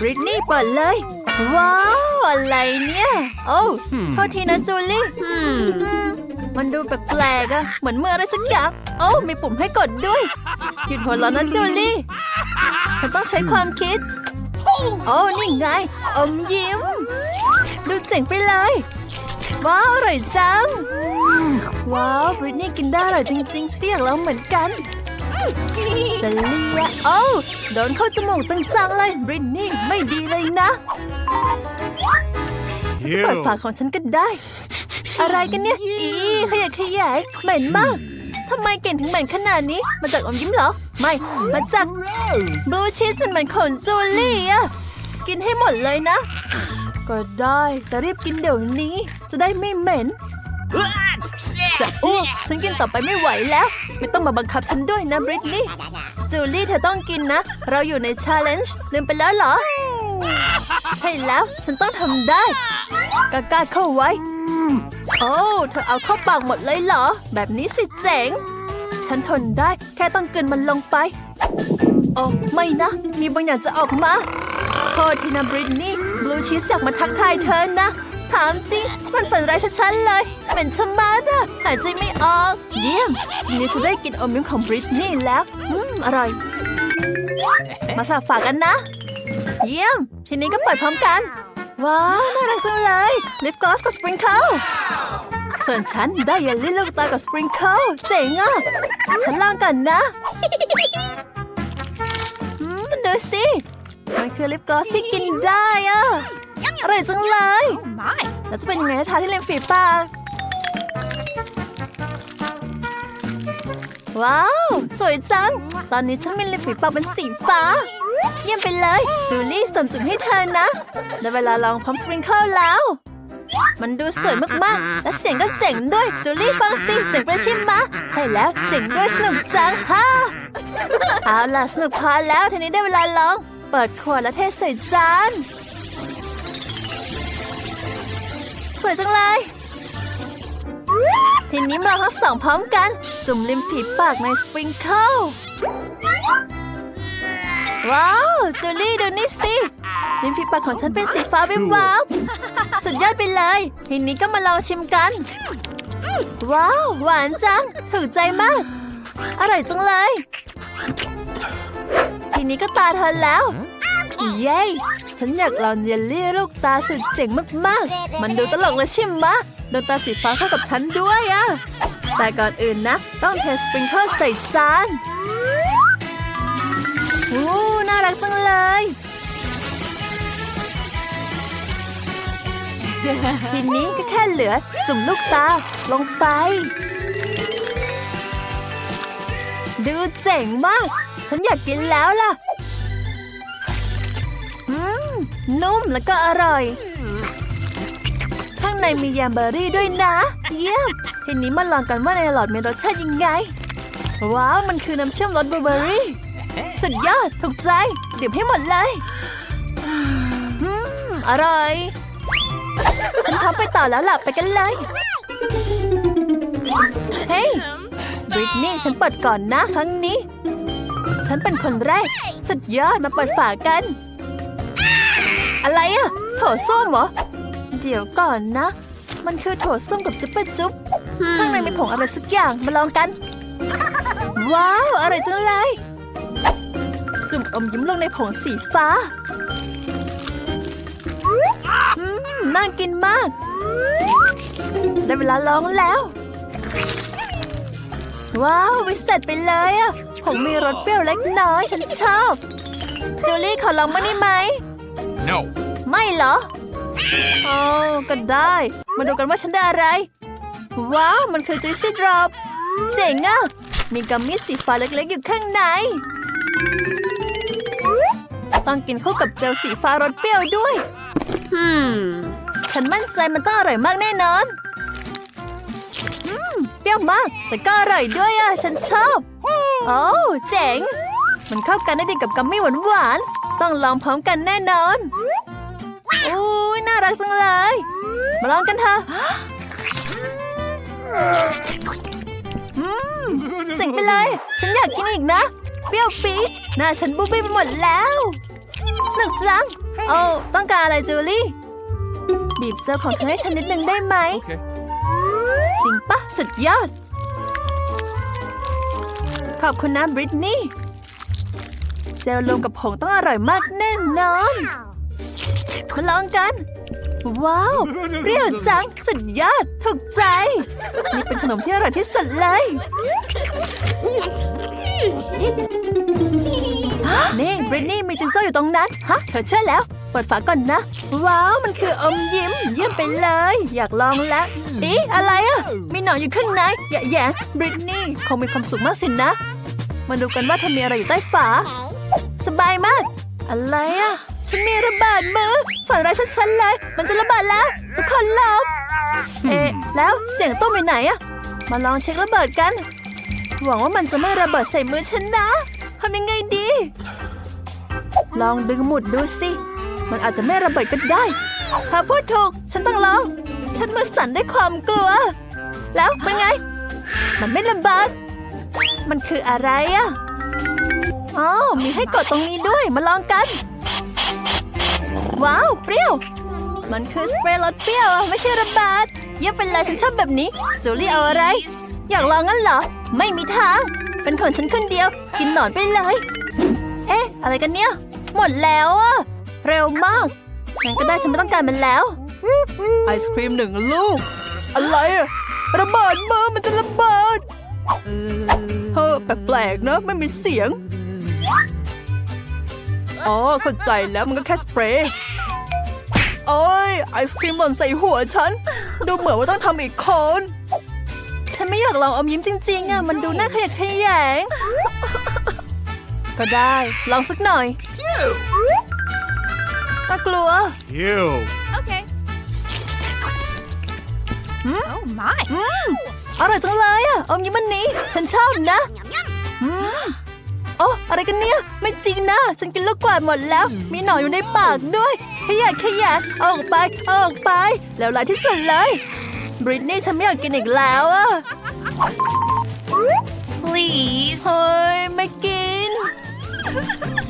บริตนี่เปิดเลย ว้าว อะไรเนี่ย โอ้โทษทีนะจูลี่อืมมันดูแปลกๆอะเหมือนเมื่ออะไรสักอย่าง โอ้มีปุ่มให้กดด้วย หยุดหัวเราะนะจูลี่ ฉันต้องใช้ความคิด โอ้นี่ไง อมยิ้ม ดูเจ๋งไปเลย ว้าว อร่อยจัง ว้าวบริตนี่กินได้อร่อยจริงๆฉันก็อยากลองเหมือนกัน จะเลียโอ้โดนเข้าจมูกจังๆเลยบริตนี่ไม่ดีเลยนะเปิดฝาของฉันก็ได้ อะไรกันเนี่ย อีขยะแขยายเหม็นมากทำไมกลิ่นถึงเหม็นขนาดนี้ มาจากอมยิ้มเหรอ ไม่ มาจากบลูชีสมันเหมือนของจูลี่อะกินให้หมดเลยนะ ก็ได้ จะรีบกินเดี๋ยวนี้ จะได้ไม่เหม็น จะอ้วกฉันกินต่อไปไม่ไหวแล้ว ไม่ต้องมาบังคับฉันด้วยนะบริตนี่จูลี่เธอต้องกินนะ เราอยู่ในชาเลนจ์ลืมไปแล้วเหรอ ใช่แล้วฉันต้องทำได้กล้าๆเข้าไว้ โอ้เธอเอาเข้าปากหมดเลยเหรอ แบบนี้สิเจ๋ง ฉันทนได้แค่ต้องกลืนมันลงไปโอ้ไม่นะ มีบางอย่างจะออกมาโทษทีนะบริตนี่บลูชีสอยากมาทักทายเธอนะ ถามจริงมันฝันร้ายชัดๆเลยเป็นชะมัดอะหายใจไม่ออก เยี่ยมทีนี้จะได้กินอมยิ้มของบริตนี่แล้ว อืม อร่อย มาสลับฝากกันนะ เยี่ยม ทีนี้ก็เปิดพร้อมกัน ว้าว น่ารักจังเลย ลิปกลอสกับสปริงเกิลส่วนฉันได้เยลลี่ลูกตากับสปริงเกิลเจ๋งอะ ฉันลองก่อนนะอืมดูสิ มันคือลิปกลอสที่กินได้อะ อร่อยจังเลย My. แล้วจะเป็นยังไงถ้าทาที่ริมฝีปาก ว้าว สวยจัง ตอนนี้ฉันมีริมฝีปากเป็นสีฟ้า เยี่ยมไปเลย จูลี่ส่งจุ่มให้เธอนะได้เวลาลองพร้อมสปริงเกิลแล้ว มันดูสวยมากๆ และเสียงก็เจ๋งด้วย จูลี่ฟังสิเจ๋งไปใช่ไหมะใช่แล้วเจ๋งด้วยสนุกจังฮ่าเอาล่ะสนุกพอแล้วทีนี้ได้เวลาลอง เปิดขวดและเทใส่จาน วยจังเลย ทีนี้มาทั้งสองพร้อมกัน จุ่มริมฝีปากในสปริงเกิลว้าว จูลี่ดูนี่สิริมฝีปากของฉันเป็นสีฟ้าวิบวับสุดยอดไปเลย ทีนี้ก็มาลองชิมกัน ว้าว หวานจัง ถูกใจมาก อร่อยจังเลย ทีนี้ก็ตาเธอแล้ว เย้ฉันอยากลองเยลลี่ลูกตาสุดเจ๋งมากๆ มันดูตลกเลยใช่ไหมะดวงตาสีฟ้าเข้ากับฉันด้วยอะแต่ก่อนอื่นนะ ต้องเทสปริงเกิลใส่จานโอ้น่ารักจังเลยทีนี้ก็แค่เหลือจุ่มลูกตาลงไป ดูเจ๋งมาก ฉันอยากกินแล้วล่ะอืม นุ่มแล้วก็อร่อย ข้างในมีแยมเบอร์รี่ด้วยนะ เยี่ยมทีนี้มาลองกันว่าในหลอดมีรสชาติยังไง ว้าว มันคือน้ำเชื่อมรสบลูเบอร์รี่ สุดยอด ถูกใจ ดื่มให้หมดเลย อืม อร่อย ฉันพร้อมไปต่อแล้วล่ะ ไปกันเลย เฮ้ยบริตนี่ฉันเปิดก่อนนะครั้งนี้ ฉันเป็นคนแรก สุดยอดมาเปิดฝากัน อะไรอะโถส้มเหรอ เดี๋ยวก่อนนะ มันคือโถส้มกับจุ๊บปะจุ๊บข้างในมีผงอะไรสักอย่างมาลองกัน ว้าวอร่อยจังเลย จุ่มอมยิ้มลงในผงสีฟ้าอืมน่ากินมาก ได้เวลาลองแล้ว ว้าววิเศษไปเลยอะผมมีรสเปรี้ยวเล็กน้อย ฉันชอบจูลี่ขอลองมาได้ไหม No. ไม่เหรอโอ้ก็ได้ มาดูกันว่าฉันได้อะไร ว้าว มันคือ Juicy Drop เจ๋งอะ มีกัมมี่สีฟ้าเล็กๆอยู่ข้างใน ต้องกินคู่กับเจลสีฟ้ารสเปรี้ยวด้วย Hmm. ฉันมั่นใจมันต้องอร่อยมากแน่นอนอืมเปรี้ยวมาก แต่ก็อร่อยด้วยอะ ฉันชอบ โอ้เจ๋ง มันเข้ากันได้ดีกับกัมมี่หวานๆ ต้องลองพร้อมกันแน่นอน อุ้ยน่ารักจังเลย มาลองกันเถอะอืมเจ๋งไปเลย ฉันอยากกินอีกนะ เปรี้ยวปี๊ดหน้าฉันบุบบี้ไปหมดแล้ว สนุกจัง โอ้ต้องการอะไรจูลี่ บีบเจลของเธอให้ฉันนิดนึงได้ไหม Okay. จริงปะสุดยอด ขอบคุณนะบริตนี่ เจลรวมกับผงต้องอร่อยมากแน่นอน มาลองกัน ว้าวเปรี้ยวจังสุดยอดถูกใจ นี่เป็นขนมที่อร่อยที่สุดเลย นี่บริตนี่มีจิงโจ้อยู่ตรงนั้น ฮะ เธอเชื่อแล้ว เปิดฝาก่อนนะ ว้าว มันคืออมยิ้ม เยี่ยมไปเลย อยากลองแล้วอีอะไรอะมีหนอนอยู่ข้างในอย่าแย่บริตนี่คงมีความสุขมากสินะ มาดูกันว่าเธอมีอะไรอยู่ใต้ฝา สบายมาก อะไรอะ ฉันมีระเบิดมือฝันร้ายชัดๆเลย มันจะระเบิดแล้ว ทุกคนหลบเอ๊ะแล้วเสียงตุ้มไปไหนอะมาลองเช็คระเบิดกัน หวังว่ามันจะไม่ระเบิดใส่มือฉันนะทำยังไงดี ลองดึงหมุดดูสิมันอาจจะไม่ระเบิดก็ได้ถ้าพูดถูก ฉันต้องลอง ฉันมือสั่นด้วยความกลัว แล้วเป็นไง มันไม่ระเบิดมันคืออะไรอะอ๋อมีให้กดตรงนี้ด้วยมาลองกัน ว้าว เปรี้ยว มันคือสเปรย์รสเปรี้ยวอะไม่ใช่ระบิดเยี่ยมไปเลยฉันชอบแบบนี้ จูลี่เอาอะไร อยากลองงั้นเหรอ ไม่มีทาง เป็นของฉันคนเดียว กินหนอนไปเลย เอ๊ะ อะไรกันเนี่ย หมดแล้วอะเร็วมากงั้นก็ได้ฉันไม่ต้องการมันแล้ว ไอศครีมหนึ่งลูก อะไรอะระเบิดมือมันจะระเบิดเฮ้อแปลกๆนะไม่มีเสียง อ๋อเข้าใจแล้วมันก็แค่สเปรย์ โอ้ยไอศครีมหล่นใส่หัวฉัน ดูเหมือนว่าต้องทำอีกคน ฉันไม่อยากลองอมยิ้มจริงๆอะมันดูน่าขยะแขยง ก็ได้ ลองสักหน่อยน่ากลัว Ew. Okay. Hmm? Oh my. อร่อยจังเลยอะอมยิ้มมันนี้ ฉันชอบนะอืม โอ้อะไรกันเนี่ย ไม่จริงนะ ฉันกินลูกกวาดหมดแล้ว มีหนอนอยู่ในปากด้วย ขยะขยะเอาออกไปเอาออกไป แล้วร้ายที่สุดเลยบริตนี่ฉันไม่อยากกินอีกแล้วอะ Please. เฮ้ยไม่กิน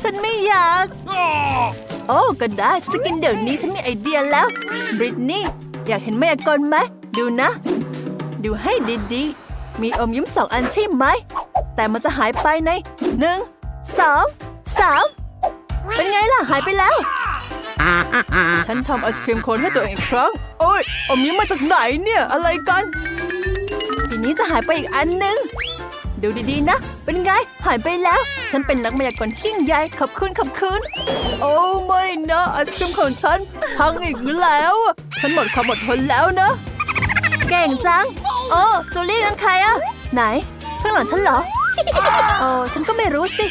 ฉันไม่อยาก Oh. โอ้ก็ได้ฉันจะกินเดี๋ยวนี้ฉันมีไอเดียแล้วบริตนี่อยากเห็นมายากลไหมดูนะ ดูให้ดีๆ มีอมยิ้มสองอันใช่ไหม แต่มันจะหายไปในหนึ่งสองสามเป็นไงล่ะ หายไปแล้ว ฉันทำไอศครีมโคนให้ตัวเองอีกครั้ง โอ้ยอมยิ้มมาจากไหนเนี่ย อะไรกัน ทีนี้จะหายไปอีกอันหนึ่งดูดีๆนะ เป็นไง หายไปแล้ว ฉันเป็นนักมายากลที่ยิ่งใหญ่ขอบคุณขอบคุณ โอ้ไม่นะไอศครีมของฉันพังอีกแล้ว ฉันหมดความอดทนแล้วนะ เก่งจัง โอ้จูลี่นั่นใครอะไหน ข้างหลังฉันเหรอ โอ้ฉันก็ไม่รู้สิ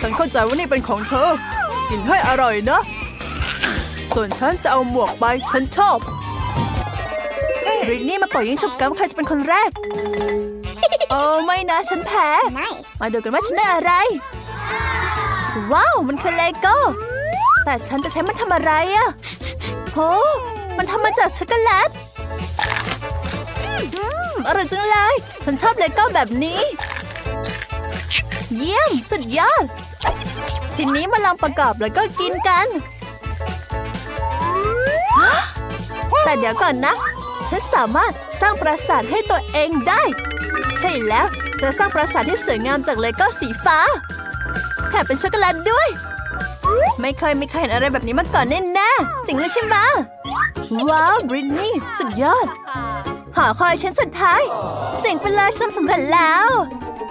ฉันเข้าใจว่านี่เป็นของเธอ กินให้อร่อยนะ ส่วนฉันจะเอาหมวกไป ฉันชอบบริตนี่มาปล่อยยิงฉุบกันว่าใครจะเป็นคนแรก โอ้ไม่นะ ฉันแพ้ มาดูกันว่าฉันได้อะไร ว้าว มันคือเลโก้ แต่ฉันจะใช้มันทำอะไรอะโห มันทำมาจากช็อกโกแลต อืม อร่อยจังเลย ฉันชอบเลโก้แบบนี้ เยี่ยม สุดยอด ทีนี้มาลองประกอบแล้วก็กินกัน แต่เดี๋ยวก่อนนะ ฉันสามารถสร้างปราสาทให้ตัวเองได้ ใช่แล้วจะสร้างปราสาทที่สวยงามจากเลโก้สีฟ้า แถมเป็นช็อกโกแลตด้วย ไม่เคยมีใครเห็นอะไรแบบนี้มาก่อนแน่แน่ๆจริงเลยใช่ไหมว้าวบรินนี่สุดยอดหอคอยชิ้นสุดท้าย สิ่งเป็นเลยฉันทำสำเร็จแล้ว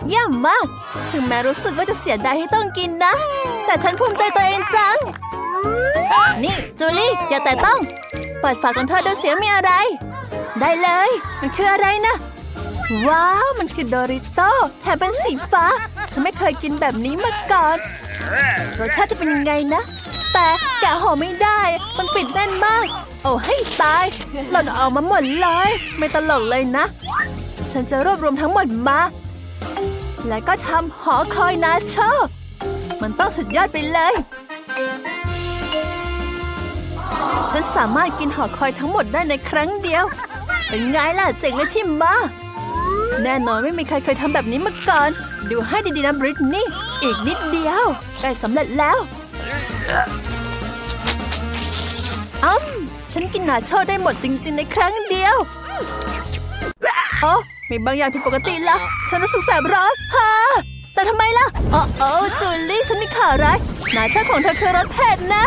เยี่ยมมาก ถึงแม้รู้สึกว่าจะเสียดายที่ต้องกินนะ แต่ฉันภูมิใจตัวเองจัง นี่ จูลี่อย่าแต่ต้อง เปิดฝาของเธอดูเสียมีอะไร ได้เลย มันคืออะไรนะ ว้าว มันคือดอริโต้แถมเป็นสีฟ้า ฉันไม่เคยกินแบบนี้มาก่อนรสชาติจะเป็นยังไงนะ แต่แกะห่อไม่ได้ มันปิดแน่นมาก โอ้ให้ตาย หล่นออกมาหมดเลย ไม่ตลกเลยนะ ฉันจะรวบรวมทั้งหมดมา และก็ทำหอคอยนาโชอบมันต้องสุดยอดไปเลย ฉันสามารถกินหอคอยทั้งหมดได้ในครั้งเดียว เป็นไงล่ะเจ๋งเลยชิมมาแน่นอนไม่มีใครเคยทำแบบนี้มาก่อน ดูให้ดีๆนะบริตนี่ อีกนิดเดียวใกล้สำเร็จแล้วอืมฉันกินนาโชได้หมดจริงๆในครั้งเดียวโอ้ มีบางอย่างผิดปกติละฉันรู้สึกแสบร้อนฮะแต่ทำไมล่ะอ๋อโอ้จูลี่ฉันมีข่าวร้ายนาโชของเธอคือรถเผ็ดนะ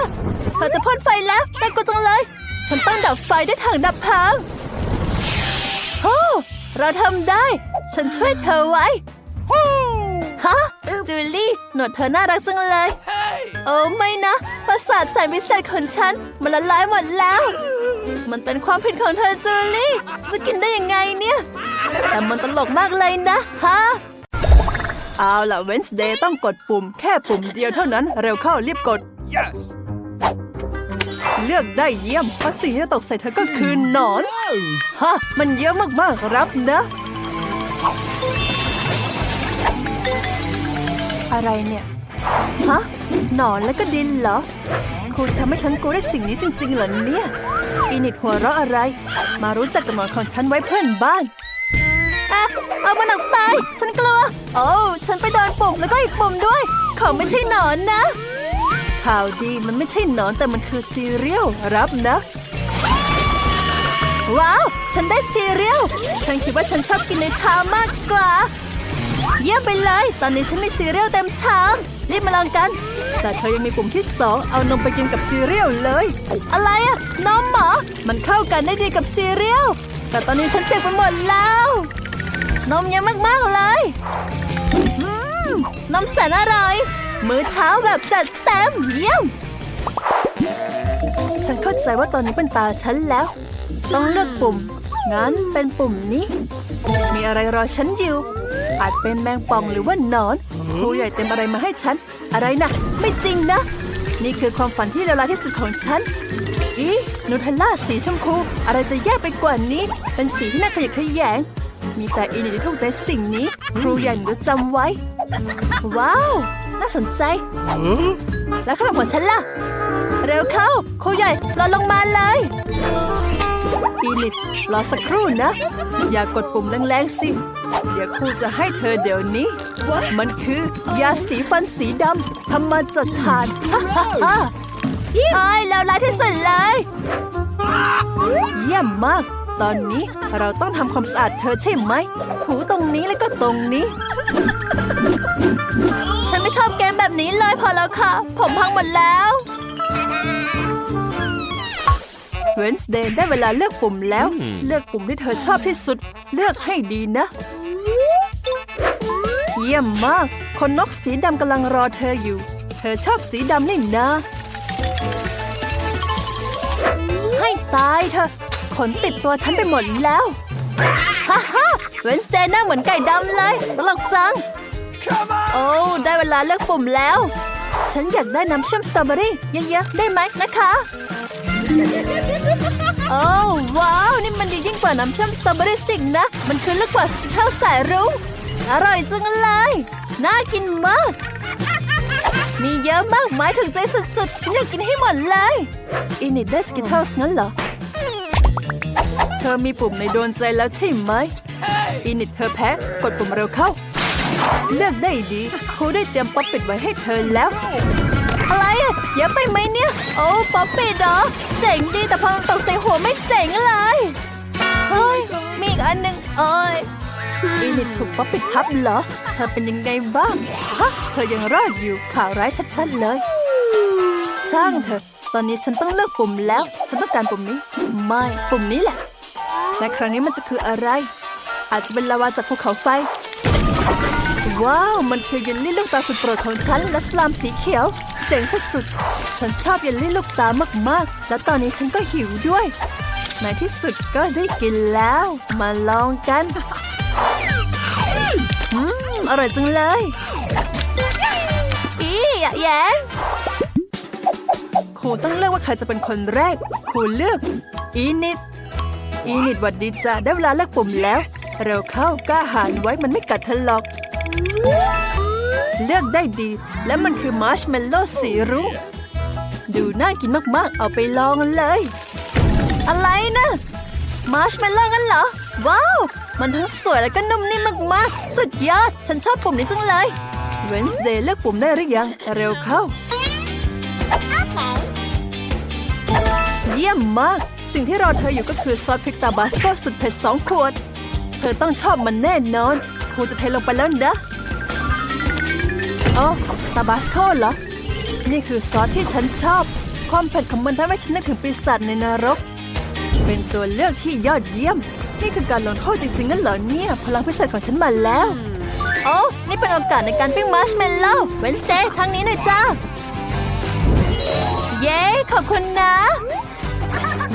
เธอจะพ่นไฟแล้วน่ากลัวจังเลย ฉันต้องดับไฟด้วยถังดับเพลิงโอ้เราทำได้ ฉันช่วยเธอไว้ฮะจูลี่หนวดเธอน่ารักจังเลย โอ้ไม่นะ ประสาทสายวิเศษของฉัน มันละลายหมดแล้ว มันเป็นความผิดของเธอจูลี่จะกินได้ยังไงเนี่ย แต่มันตลกมากเลยนะฮะ เอาล่ะเวนส์เดย์ต้องกดปุ่ม แค่ปุ่มเดียวเท่านั้น เร็วเข้ารีบกด Yes! เลือกได้เยี่ยมเพราะสิ่งที่จะตกใส่เธอก็คือหนอน ฮะ มันเยอะมากๆรับนะ อะไรเนี่ย ฮะ หนอนแล้วก็ดินเหรอครูจะทำให้ฉันกลัวได้สิ่งนี้จริงๆเหรอเนี่ย อีนิดหัวเราะอะไร มารู้จักกับหนอนของฉันไว้เพื่อนบ้านอะเอามันออกไป ฉันกลัว โอ้ฉันไปโดนปุ่มแล้วก็อีกปุ่มด้วย เขาไม่ใช่หนอนนะ ข่าวดีมันไม่ใช่หนอนแต่มันคือซีเรียลรับนะ ว้าว ฉันได้ซีเรียล ฉันคิดว่าฉันชอบกินในชามากกว่า เยี่ยมไปเลย ตอนนี้ฉันมีซีเรียลเต็มชาม รีบมาลองกัน แต่เธอยังมีปุ่มที่สองเอานมไปกินกับซีเรียลเลย อะไรอะนมเหรอมันเข้ากันได้ดีกับซีเรียลแต่ตอนนี้ฉันเปียกไปหมดแล้ว นมเยอะมากๆเลยอืมนมแสนอร่อย มื้อเช้าแบบจัดเต็มเยี่ยมฉันเข้าใจว่าตอนนี้เป็นตาฉันแล้ว ต้องเลือกปุ่ม งั้นเป็นปุ่มนี้ มีอะไรรอฉันอยู่ อาจเป็นแมงป่องหรือว่านอน ครูใหญ่เต็มอะไรมาให้ฉัน อะไรนะ ไม่จริงนะ นี่คือความฝันที่เลวร้ายที่สุดของฉัน อีนูเทลล่าสีชมพู อะไรจะแย่ไปกว่านี้ เป็นสีที่น่าขยะแขยง มีแต่อีนี่ที่ถูกใจสิ่งนี้ ครูใหญ่หนูจะจำไว้ ว้าว น่าสนใจ แล้วขนมของฉันล่ะ เร็วเข้า ครูใหญ่เราลงมาเลยอีนิดรอสักครู่นะ อย่ากดปุ่มแรงๆสิ เดี๋ยวครูจะให้เธอเดี๋ยวนี้ มันคือยาสีฟันสีดำทำมาจากถ่านฮ่าฮ่าฮ่าไอ้แล้วร้ายที่สุดเลย เยี่ยมมาก ตอนนี้เราต้องทำความสะอาดเธอใช่ไหมถูตรงนี้แล้วก็ตรงนี้ ฉันไม่ชอบเกมแบบนี้เลยพอแล้วค่ะ ผมพังหมดแล้วเวนส์เดย์ได้เวลาเลือกปุ่มแล้วอืมเลือกปุ่มที่เธอชอบที่สุด เลือกให้ดีนะ เยี่ยมมาก คนนกสีดำกำลังรอเธออยู่ เธอชอบสีดำนี่นะ ให้ตายเธอ ขนติดตัวฉันไปหมดแล้ว ฮ่าฮ่าเวนสเดย์หน้าเหมือนไก่ดำเลยตลกจัง Come on! โอ้ได้เวลาเลือกปุ่มแล้ว ฉันอยากได้น้ำเชื่อมสตรอเบอรี่เยอะๆได้ไหมนะคะโอ้ว้าว นี่มันดียิ่งกว่าน้ำเชื่อมสตรอเบอรี่สิกนะ มันคือลูกกว่าสติกเกอร์สายรุ้ง อร่อยจังเลย น่ากินมาก มีเยอะมากมายถึงใจสุดๆฉันอยากกินให้หมดเลยอินิดได้สกิทเทิลส์งั้นเหรอ เธอมีปุ่มในโดนใจแล้วใช่ไหมอินิดเธอแพ้ กดปุ่มเร็วเข้า เลือกได้ดีครูได้เตรียมป๊อปปิดไว้ให้เธอแล้ว อะไรอะเยอะไปไหมเนี่ย โอ้ป๊อปปิดเหรอ เจ๋งดีแต่พอมันตกใส่หัวไม่เจ๋งเลย เฮ้ย มีอีกอันหนึ่งเอ้ย อีนิดถูกป๊อปปิดทับเหรอ เธอเป็นยังไงบ้างฮะเธอยังรอดอยู่ข่าวร้ายชัดๆเลย ช่างเถอะ ตอนนี้ฉันต้องเลือกปุ่มแล้ว ฉันต้องการปุ่มนี้ ไม่ปุ่มนี้แหละ และครั้งนี้มันจะคืออะไร อาจจะเป็นลาวาจากภูเขาไฟ ว้าว มันคือเยลลี่ลูกตาสุดโปรดของฉันและสลามสีเขียวเจ๋งสุดๆฉันชอบเยลลี่ลูกตามากๆ และตอนนี้ฉันก็หิวด้วยในที่สุดก็ได้กินแล้ว มาลองกัน อร่อยจังเลยอีอย่าแยงครูต้องเลือกว่าใครจะเป็นคนแรก ครูเลือก อีนิด อีนิดวัดดีจ้ะได้เวลาเลือกปุ่มแล้ว เร็วเข้ากล้าหาญไว้มันไม่กัดเธอหรอก เลือกได้ดี และมันคือมาร์ชเมลโล่สีรุ้งดูน่ากินมากๆ เอาไปลองเลย อะไรนะ มาร์ชเมลโล่งั้นเหรอ ว้าว มันทั้งสวยและก็นุ่มนิ่มมากๆ สุดยอด ฉันชอบปุ่มนี้จังเลยเวนส์เดย์เลือกปุ่มได้หรือยัง เร็วเข้า เยี่ยี่ยมมาก สิ่งที่รอเธออยู่ก็คือซอสพริกตาบาสโกสุดเผ็ดสองขวด เธอต้องชอบมันแน่นอนครูจะเทลงไปแล้วนะอ๋อตาบาสโกเหรอ นี่คือซอสที่ฉันชอบ ความเผ็ดของมันทำให้ฉันนึกถึงปีศาจในนรก เป็นตัวเลือกที่ยอดเยี่ยม นี่คือการลงโทษจริงๆงั้นเหรอเนี่ย พลังพิเศษของฉันมาแล้ว โอ้นี่เป็นโอกาสในการปิ้งมาร์ชเมลโล่เวนสเตย์ทางนี้หน่อยจ้า เย้ ขอบคุณนะ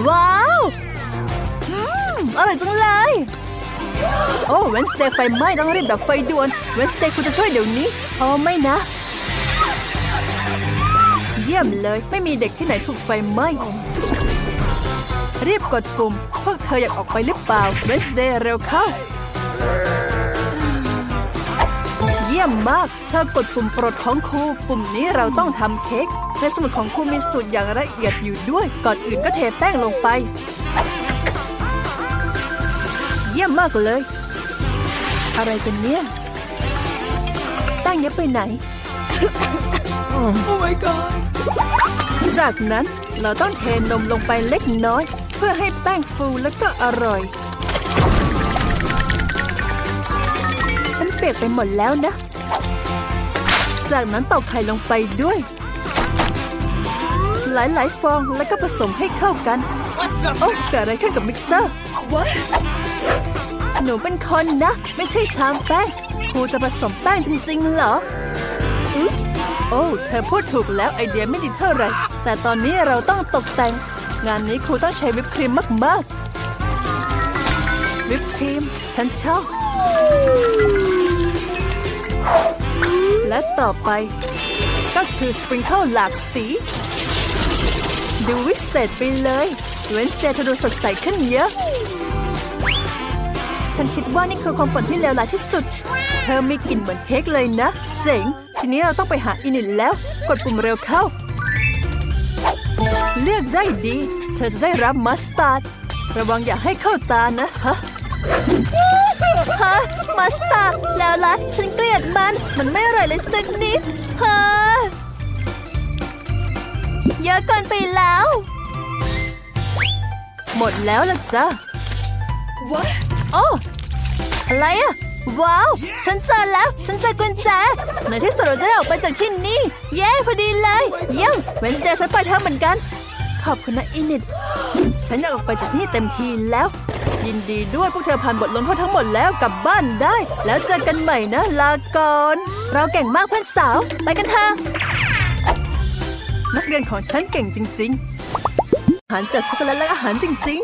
ว้าวอืมอร่อยจังเลย โอ้เวนสเตย์ไฟไหม้ต้องรีบดับไฟด่วนเวนสเตย์คุณจะช่วยเดี๋ยวนี้โอ้ไม่นะเยี่ยมเลยไม่มีเด็กที่ไหนถูกไฟไหม้ รีบกดปุ่ม พวกเธออยากออกไปหรือเปล่าเวนสเดย์เร็วเข้า เยี่ยมมาก เธอกดปุ่มโปรดของครู ปุ่มนี้เราต้องทำเค้กในสมุดของครูมีสูตรอย่างละเอียดอยู่ด้วย ก่อนอื่นก็เทแป้งลงไป เยี่ยมมากเลย อะไรกันเนี่ยแป้งเย็บไปไหน Oh my god. จากนั้นเราต้องเทนมลงไปเล็กน้อย เพื่อให้แป้งฟูแล้วก็อร่อย ฉันเปียกไปหมดแล้วนะ จากนั้นตอกไข่ลงไปด้วย หลายๆ ฟองแล้วก็ผสมให้เข้ากัน โอ้เกิดอะไรขึ้นกับมิกเซอร์ What? หนูเป็นคนนะ ไม่ใช่ชามแป้งครูจะผสมแป้งจริงๆเหรออุ๊ยโอ้ เธอพูดถูกแล้วไอเดียไม่ดีเท่าไหร่ แต่ตอนนี้เราต้องตกแต่ง งานนี้ครูต้องใช้วิปครีมมากๆ วิปครีม ฉันชอบ และต่อไป ก็คือสปริงเกิลหลากสี ดูวิเศษไปเลยเวนสเตย์เธอดูสดใสขึ้นเยอะ ฉันคิดว่านี่คือความฝันที่เลวร้ายที่สุด เธอมีกลิ่นเหมือนเค้กเลยนะ เจ๋ง ทีนี้เราต้องไปหาอินิตแล้ว กดปุ่มเร็วเข้า ลือกได้ดี เธอจะได้รับมัสตาร์ด ระวังอย่าให้เข้าตานะฮะฮะมัสตาร์ดแล้วล่ะฉันเกลียดมัน มันไม่อร่อยเลยสักนิดฮะเยอะเกินไปแล้ว หมดแล้วล่ะจ้ะ What? โอ้อะไรอะว้าว ฉันเจอแล้ว ฉันเจอกุญแจในที่สุดเราจะได้ออกไปจากที่นี่ เย้ พอดีเลย เยี่ยมเวนสเดย์ฉันไปเธอเหมือนกัน ขอบคุณนะอินิดฉันอยากออกไปจากนี่เต็มทีแล้ว ยินดีด้วยพวกเธอผ่านบทลงโทษทั้งหมดแล้วกลับบ้านได้ แล้วเจอกันใหม่นะลาก่อน เราเก่งมากเพื่อนสาว ไปกันเถอะนักเรียนของฉันเก่งจริง ๆ อาหารจากช็อกโกแลตและอาหารจริง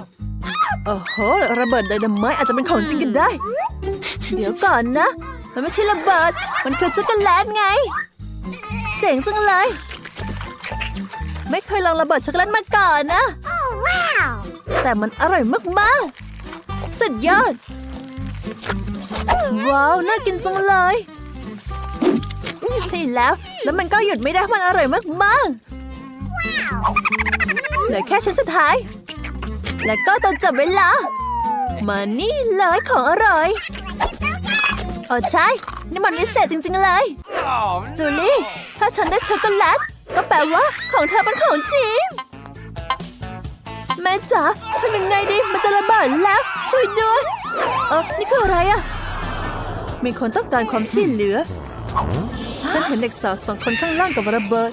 ๆ โอ้โห ระเบิดไดนาไมต์อาจจะเป็นของจริงกันได้ เดี๋ยวก่อนนะ มันไม่ใช่ระเบิด มันคือช็อกโกแลตไง เจ๋งจังเลย ไม่เคยลองระเบิดช็อกโกแลตมาก่อนนะ แต่มันอร่อยมากๆ สุดยอด ว้าว น่ากินจังเลย ใช่แล้ว แล้วมันก็หยุดไม่ได้เพราะมันอร่อยมากๆเหลือแค่ชิ้นสุดท้าย แล้วก็ต้องจับเวลา มานี่เลยของอร่อยโอ้ใช่ นี่มันวิเศษจริง ๆ เลย Oh จูลี่ ถ้าฉันได้ช็อกโกแลต ก็แปลว่าของเธอเป็นของจริง แม่จ๋าทำยังไงดีมันจะระเบิดแล้ว ช่วยด้วย เออนี่คืออะไรอะมีคนต้องการความช่วยเหลือ ฉันเห็นเด็กสาวสองคนข้างล่างกับระเบิด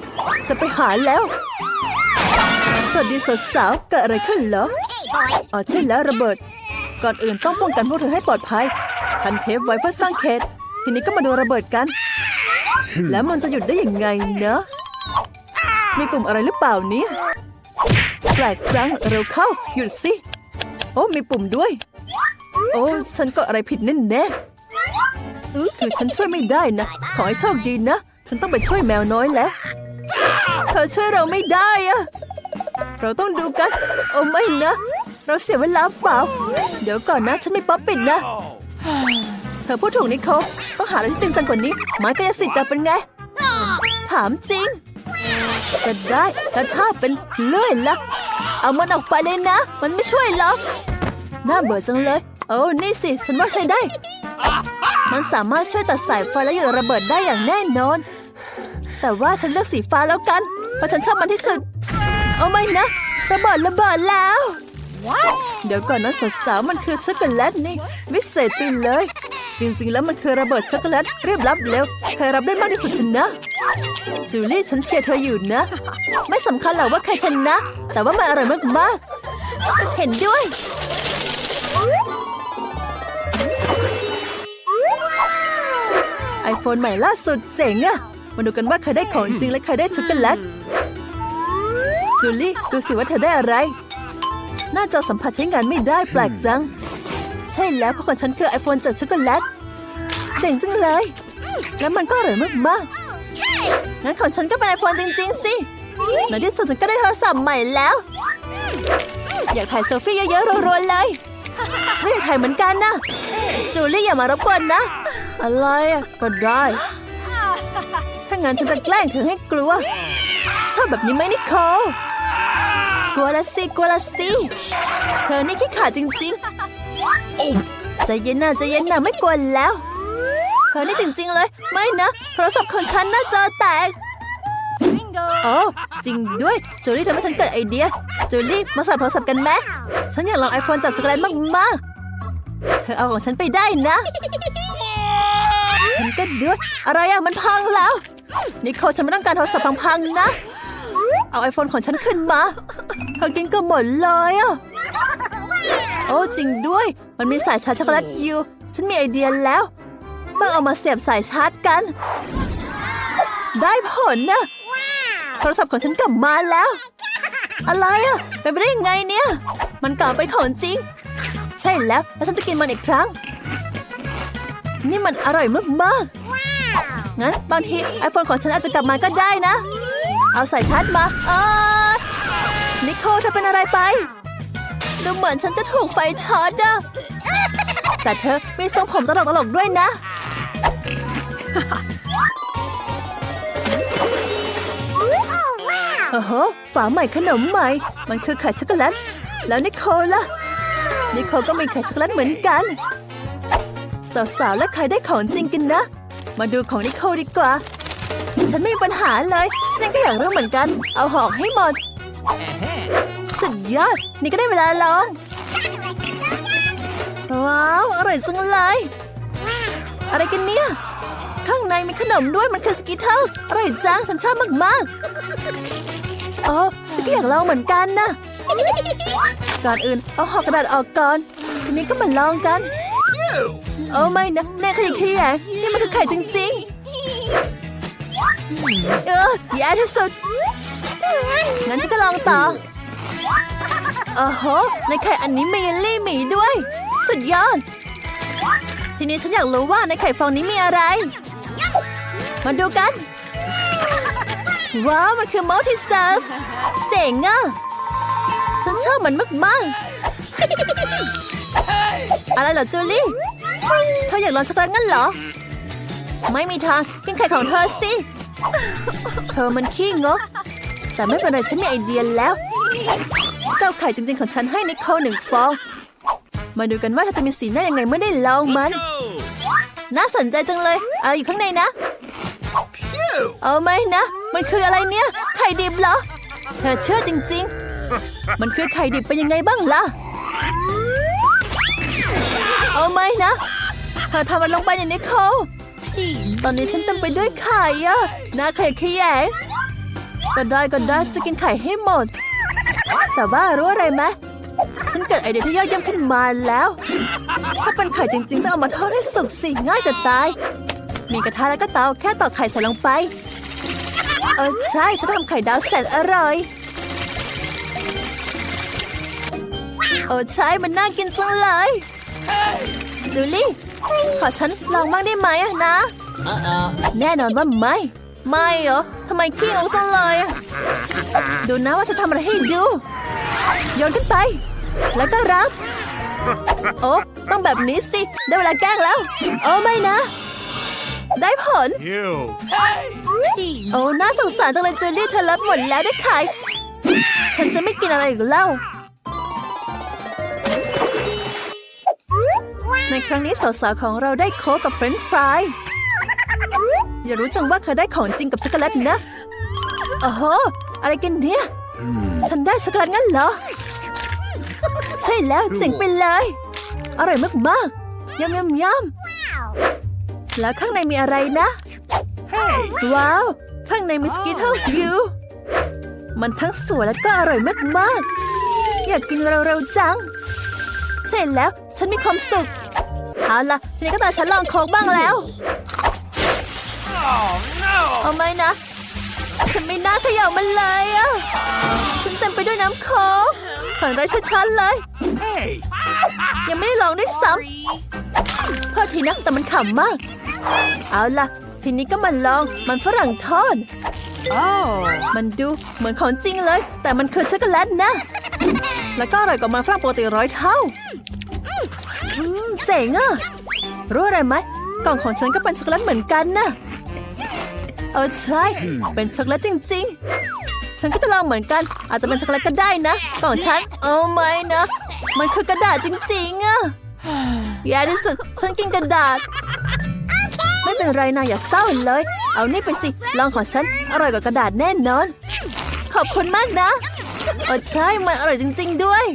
จะไปหาแล้ว สวัสดีสาวๆเกิดอะไรขึ้นเหรอ อ๋อใช่แล้วระเบิด ก่อนอื่นต้องป้องกันพวกเธอให้ปลอดภัยพันเทปไว้เพื่อสร้างเขตทีนี้ก็มาดูระเบิดกัน แล้วมันจะหยุดได้ยังไงเนอะ มีปุ่มอะไรหรือเปล่าเนี่ยแปลกจังเร็วเข้าหยุดสิ โอ้มีปุ่มด้วย โอ้ฉันก็อะไรผิดแน่แน่คือฉันช่วยไม่ได้นะ ขอให้โชคดีนะ ฉันต้องไปช่วยแมวน้อยแล้ว เธอช่วยเราไม่ได้อะเราต้องดูกัน โอ้ไม่นะ เราเสียเวลาเปล่า เดี๋ยวก่อนนะฉันไมีป๊อปปิดนะ เธอพูดถูกนิโคลต้องหาอะไรที่จริงจังกว่านี้ไม้กายสิทธิ์แต่เป็นไง ถามจริง ก็ได้แล้วถ้าเป็นเลื่อยล่ะเอามันออกไปเลยนะ มันไม่ช่วยหรอกน่าเบื่อจังเลย โอ้นี่สิ ฉันว่าใช้ได้ มันสามารถช่วยตัดสายไฟและหยุดระเบิดได้อย่างแน่นอน แต่ว่าฉันเลือกสีฟ้าแล้วกัน เพราะฉันชอบมันที่สุด เอาไม่นะ ระเบิดระเบิดแล้วเดี๋ยวก่อนนะสาวๆมันคือช็อกโกแลตนี่ วิเศษไปเลย จริงๆ แล้วมันคือระเบิดช็อกโกแลตรีบรับเร็วใครรับได้มากที่สุดชนะ จูลี่ฉันเชียร์เธออยู่นะ ไม่สำคัญหรอกว่าใครชนะ แต่ว่ามันอร่อยมากๆ เห็นด้วย ไอโฟนใหม่ล่าสุดเจ๋งอะมาดูกันว่าใครได้ของจริงและใครได้ช็อกโกแลตจูลี่ดูสิว่าเธอได้อะไรน้าจอสัมผัสใช้งานไม่ได้แปลกจัง ใช่แล้วเพราะของฉันคือไอโฟนจากช็อกโกแลตเจ๋งจังเลย แล้วมันก็อร่อยมากๆงั้นของฉันก็เป็นไอโฟนจริง ๆ สิในที่สุดฉันก็ได้โทรศัพท์ใหม่แล้ว อยากถ่ายเซลฟี่เยอะๆรัวๆเลยฉันอยากถ่ายเหมือนกันนะจูลี่อย่ามารบกวนนะ อะไรก็ได้ถ้างั้นฉันจะแกล้งเธอให้กลัว ชอบแบบนี้ไหมนิโคลกลัวละสิกลัวละสิเธอนี่ขี้ขลาดจริง ๆ ใจเย็นนะใจเย็นนะไม่กลัวแล้วเธอนี่จริงๆเลย ไม่นะโทรศัพท์ของฉันน่าจอแตก Bingo. โอ้จริงด้วยจูลี่ทำให้ฉันเกิดไอเดียจูลี่มาสอดโทรศัพท์กันไหมฉันอยากลองไอโฟนจากช็อกโกแลตมากๆเธอเอาของฉันไปได้นะ ฉันก็ด้วยอะไรอะมันพังแล้วนิโคลฉันไม่ต้องการโทรศัพท์พังๆนะ เอาไอโฟนของฉันขึ้นมาเธอกินเก็หมดเลยอะโอ้จริงด้วย มันมีสายชาร์จช็อกโกแลตอยู่ ฉันมีไอเดียแล้ว ต้องเอามาเสียบสายชาร์จกัน ได้ผลนะโทรศัพท์ของฉันกลับมาแล้ว อะไรอะเป็นไปได้ยังไงเนี่ย มันกลับเป็นของจริง ใช่แล้ว แล้วฉันจะกินมันอีกครั้ง นี่มันอร่อยมากๆงั้นบางทีไอโฟนของฉันอาจจะกลับมาก็ได้นะ เอาสายชาร์จมาเออนิโคลเธอเป็นอะไรไป ดูเหมือนฉันจะถูกไฟช็อตอะแต่เธอมีทรงผมตลกๆด้วยนะ โอ้โหฝาใหม่ขนมใหม่ มันคือไข่ช็อกโกแลต แล้วนิโคลล่ะ นิโคลก็มีไข่ช็อกโกแลตเหมือนกัน สาวๆ และใครได้ของจริงกันนะ มาดูของนิโคลดีกว่า ฉันไม่มีปัญหาเลย ฉันก็อยากรู้เหมือนกัน เอาหอกให้หมด สุดยอด นี่ก็ได้เวลาลอง ว้าว อร่อยจังเลย อะไรกันเนี่ย ข้างในมีขนมด้วยมันคือสกิทเทิลส์อร่อยจังฉันชอบมากๆอ๋อสกีอยากลองเหมือนกันนะก่อนอื่นเอาห่อกระดาษออกก่อน ทีนี้ก็มาลองกัน โอ้ไม่นะแน่ขยะแขยงนี่มันคือไข่จริงๆ เออแย่ที่สุดงั้นฉันจะลองต่อ อ้โหในไข่อันนี้มีเยลลี่หมีด้วย สุดยอด ทีนี้ฉันอยากรู้ว่าในไข่ฟองนี้มีอะไร มาดูกัน ว้าว มันคือมัลติเซอร์เจ๋งอะ ฉันชอบมันมากๆ อะไรเหรอจูลี่ เธออยากลองช็อกโกแลตงั้นเหรอ ไม่มีทางกินไข่ของเธอสิ เธอมันขี้งกแต่ไม่เป็นไรฉันมีไอเดียแล้ว เจ้าไข่จริงๆของฉันให้นิโคลหนึ่งฟอง มาดูกันว่าเธอจะมีสีหน้ายังไงเมื่อได้ลองมัน น่าสนใจจังเลยอะไรอยู่ข้างในนะ เอาไหมนะ มันคืออะไรเนี่ย ไข่ดิบเหรอ เธอเชื่อจริง ๆ มันคือไข่ดิบเป็นยังไงบ้างล่ะ เอาไหมนะ เธอทำมันลงไปในนิโคลตอนนี้ฉันเต็มไปด้วยไข่อะน้าไข่ขยงก็ได้ก็ได้จะกินไข่ให้หมด แต่ว่ารู้อะไรไหมฉันเกิดไอเดียที่ยอดเยี่ยมขึ้นมาแล้ว ถ้าเป็นไข่จริงๆ ต้องเอามาทอดให้สุกสิง่ายจะตาย มีกระทะแล้วก็เตาแค่ตอกไข่ใส่ลงไป เออใช่ฉันทำไข่ดาวแสนอร่อยโอ้ใช่มันน่ากินจังเลยจูลี่ ขอฉันลองบ้างได้ไหมอะนะ แน่นอนว่าไม่ ไม่เหรอทำไมขี้งกจังเลยอะดูนะว่าจะทำอะไรให้ดูโยนขึ้นไป แล้วก็รับ โอ้ต้องแบบนี้สิ ได้เวลาแกล้งแล้ว โอ้ไม่นะ ได้ผล Ew. โอ้น่าสงสารจังเลยจูลี่เธอรับหมดแล้วได้ขายฉันจะไม่กินอะไรอีกแล้วในครั้งนี้สาวๆของเราได้โค้กกับเฟรนช์ฟราย อย่ารู้จังว่าเขาได้ของจริงกับช็อกโกแลตนะโอ้โหอะไรกันเนี่ย ฉันได้ช็อกโกแลตงั้นเหรอ ใช่แล้วเจ๋งไปเลย อร่อยมากๆยำยำยำแล้วข้างในมีอะไรนะ ว้าว ข้างในมีสกิทเทิลส์อยู่มันทั้งสวยและก็อร่อยมากๆ อยากกินเร็วๆจัง ใช่แล้วฉันมีความสุขเอาล่ะทีนี้ก็ตาฉันลองโค้กบ้างแล้ว เอาไหมนะ ฉันไม่น่าเขย่ามันเลยอะ ฉันเต็มไปด้วยน้ำโค้กฝันร้ายชัดๆเลย ยังไม่ได้ลองด้วยซ้ำโทษทีนะแต่มันขำมาก เอาล่ะ ทีนี้ก็มาลองมันฝรั่งทอดมันดูเหมือนของจริงเลย แต่มันคือช็อกโกแลตนะ แล้วก็อร่อยกว่ามันฝรั่งปกติร้อยเท่าอืมเจ๋งอะ รู้อะไรไหมกล่องของฉันก็เป็นช็อกโกแลตเหมือนกันนะ เออใช่ เป็นช็อกโกแลตจริง ๆ ฉันก็จะลองเหมือนกัน อาจจะเป็นช็อกโกแลตก็ได้นะกล่องฉันเออไม่นะ มันคือกระดาษจริงๆอะแย่ที่สุดฉันกินกระดาษ ไม่เป็นไรนะอย่าเศร้าเลย เอานี่ไปสิ ลองของฉันอร่อยกว่ากระดาษแน่นอน ขอบคุณมากนะเออใช่ มันอร่อยจริง ๆ ด้วย